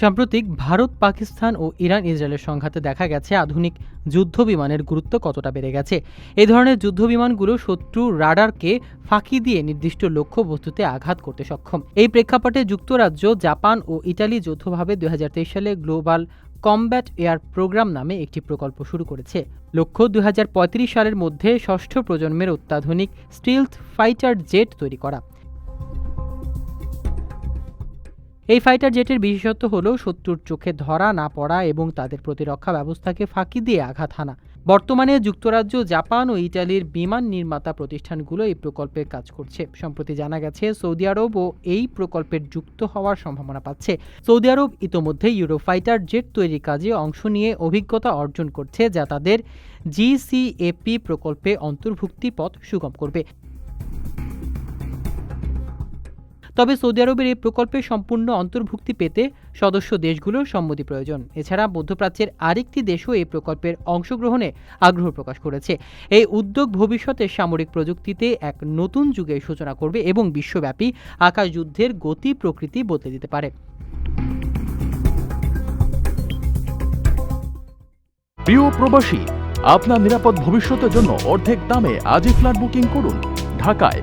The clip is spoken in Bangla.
সাম্প্রতিক ভারত, পাকিস্তান ও ইরান, ইসরায়েলের সংঘাতে দেখা গেছে আধুনিক যুদ্ধ বিমানের গুরুত্ব কতটা বেড়ে গেছে। এই ধরনের যুদ্ধ বিমানগুলো শত্রু রাডারকে ফাঁকি দিয়ে নির্দিষ্ট লক্ষ্য বস্তুতে আঘাত করতে সক্ষম। এই প্রেক্ষাপটে যুক্তরাজ্য, জাপান ও ইটালি যৌথভাবে দুই হাজার তেইশ সালে গ্লোবাল কমব্যাট এয়ার প্রোগ্রাম নামে একটি প্রকল্প শুরু করেছে। লক্ষ্য, দুই হাজার পঁয়ত্রিশ সালের মধ্যে ষষ্ঠ প্রজন্মের অত্যাধুনিক স্টিলথ ফাইটার জেট তৈরি করা। এই ফাইটার জেটের বিশেষত্ব হল শত্রুর চোখে ধরা না পড়া এবং তাদের প্রতিরক্ষা ব্যবস্থাকে ফাঁকি দিয়ে আঘাত হানা। বর্তমানে যুক্তরাজ্য, জাপান ও ইটালির বিমান নির্মাতা প্রতিষ্ঠানগুলো এই প্রকল্পে কাজ করছে। সম্প্রতি জানা গেছে, সৌদি আরব ও এই প্রকল্পের যুক্ত হওয়ার সম্ভাবনা পাচ্ছে। সৌদি আরব ইতোমধ্যে ইউরোফাইটার জেট তৈরির কাজে অংশ নিয়ে অভিজ্ঞতা অর্জন করছে, যা তাদের জিসিএপি প্রকল্পে অন্তর্ভুক্তি পথ সুগম করবে। তবে সৌদি আরবের এই প্রকল্পে সম্পূর্ণ অন্তর্ভুক্তি পেতে সদস্য দেশগুলোর সম্মতি প্রয়োজন। এছাড়া মধ্যপ্রাচ্যের আরেকটি দেশও এই প্রকল্পের অংশগ্রহণে আগ্রহ প্রকাশ করেছে। এই উদ্যোগ ভবিষ্যতে সামরিক প্রযুক্তিতে এক নতুন যুগের সূচনা করবে এবং বিশ্বব্যাপী আকাশ যুদ্ধের গতি প্রকৃতি বদলে দিতে পারে। প্রিয় প্রবাসী, আপনার নিরাপদ ভবিষ্যতের জন্য অর্ধেক দামে আজই ফ্ল্যাট বুকিং করুন। ঢাকায়